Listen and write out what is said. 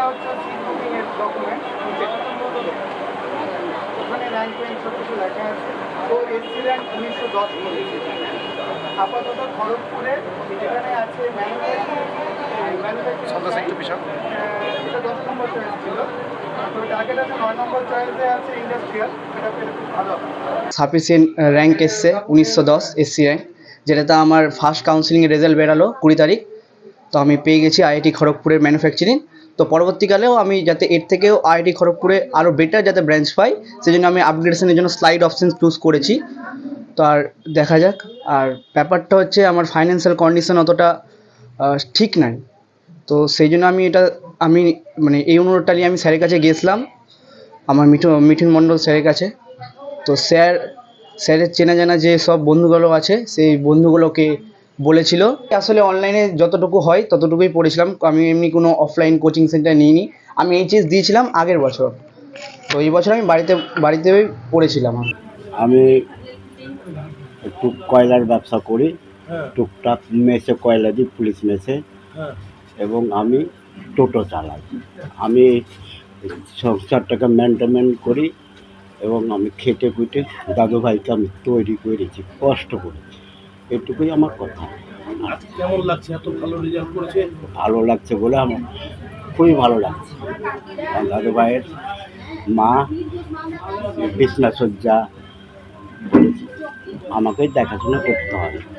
এটা হচ্ছে সিট এর ডকুমেন্ট ওখানে র্যাঙ্ক র্যাঙ্ক সব কিছু লেখা আছে। ও এসসি র্যাঙ্ক উনিশশো দশ আপাতত খড়গপুরে এখানে আছে সাতাশ এটা দশ নম্বর চয়েস ছিল। তো টার্গেট আছে নয় নম্বর চয়েসে আছে ইন্ডাস্ট্রিয়াল এটা পেলে খুব ভালো সাফিসিয়েন্ট র্যাঙ্ক এসছে উনিশশো দশ এসসি র্যাঙ্ক যেটাতে আমার ফার্স্ট কাউন্সিলিংয়ের রেজাল্ট বেরালো কুড়ি তারিখ। তো আমি পেয়ে গেছি আইআইটি খড়গপুরের ম্যানুফ্যাকচারিং তো পরবর্তীকালেও আমি যাতে এর থেকেও আইআইটি খড়গপুরে আরও বেটার যাতে ব্রাঞ্চ পাই সেই জন্য আমি আপগ্রেডেশনের জন্য স্লাইড অপশন চুজ করেছি। তো আর দেখা যাক, আর ব্যাপারটা হচ্ছে আমার ফাইন্যান্সিয়াল কন্ডিশন অতটা ঠিক নাই। তো সেই জন্য আমি এটা, আমি মানে এই অনুরোধটা নিয়ে আমি স্যারের কাছে গিয়েছিলাম, আমার মিঠু, মিঠুন মণ্ডল স্যারের কাছে। তো স্যার, স্যারের চেনা জানা যে সব বন্ধুগুলো আছে, সেই বন্ধুগুলোকে বলেছিল। আসলে অনলাইনে যতটুকু হয় ততটুকুই পড়েছিলাম। আমি এমনি কোনো অফলাইন কোচিং সেন্টার নিইনি। আমি এইচএস দিয়েছিলাম আগের বছর। তো এই বছর আমি বাড়িতে বাড়িতে পড়েছিলাম। আমি একটু কয়লার ব্যবসা করি। টুকটাক মেসে কয়লা দিই পুলিশ মেসে। এবং আমি টোটো চালাই। আমি সংসারটাকে মেনটেন করি এবং আমি খেটে খুঁটে দাদু ভাইকে আমি তৈরি করেছি কষ্ট করেছি। এটুকুই আমার কথা। কেমন লাগছে? এত ভালো রেজাল্ট করেছে? ভালো লাগছে বলে আমার খুবই ভালো লাগছে। দাদু ভাইয়ের মা বিছনা শয্যা আমাকে দেখাশোনা করতে হবে